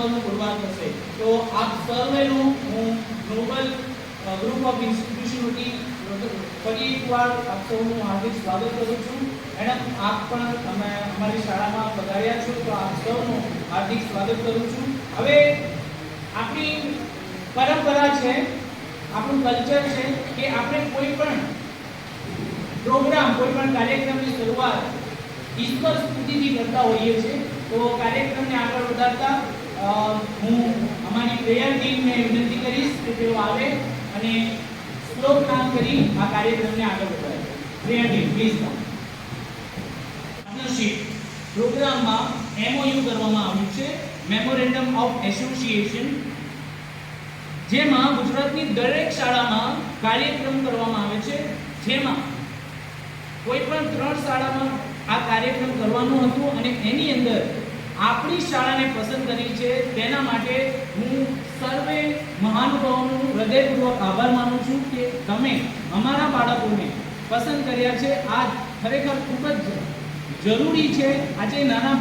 મહત્વનું પુરવાર થશે. તો આપ સર્વેનું હું ગ્લોબલ ગ્રુપ ઓફ ઇન્સ્ટિટ્યુશનોથી ફરી એકવાર આપ સૌનું હાર્દિક સ્વાગત કરું છું. મેડમ, આપ પણ અમે અમારી શાળામાં પધાર્યા છો તો આપ સૌનું હાર્દિક સ્વાગત કરું છું. હવે આપણી પરંપરા છે, આપણું કલ્ચર છે કે આપણે કોઈ પણ પ્રોગ્રામ, કોઈ પણ કાર્યક્રમની શરૂઆત ઈશ્વર સ્તુતિથી કરતા હોઈએ છીએ. તો કાર્યક્રમને આગળ વધારતા હું અમારી પ્રેયર ટીમને વિનંતી કરીશ કે તેઓ આવે અને શ્લોક નામ કરી આ કાર્યક્રમને આગળ વધારે. Prayer team please come partnership પ્રોગ્રામમાં એમઓયુ કરવામાં આવ્યું છે. મેમોરેન્ડમ ઓફ એસોસિએશન જેમાં ગુજરાતની દરેક શાળામાં કાર્યક્રમ કરવામાં આવે છે. જેમાં કોઈ પણ ત્રણ શાળામાં આ કાર્યક્રમ કરવાનું હતું અને એની અંદર આપણી શાળાને પસંદ કરી છે. તેના માટે હું સર્વે મહાનુભાવોનું હૃદયપૂર્વક આભાર માનું છું કે તમે અમારા બાળકોને પસંદ કર્યા છે. આ ખરેખર ખૂબ જ જરૂરી છે. આજે નાના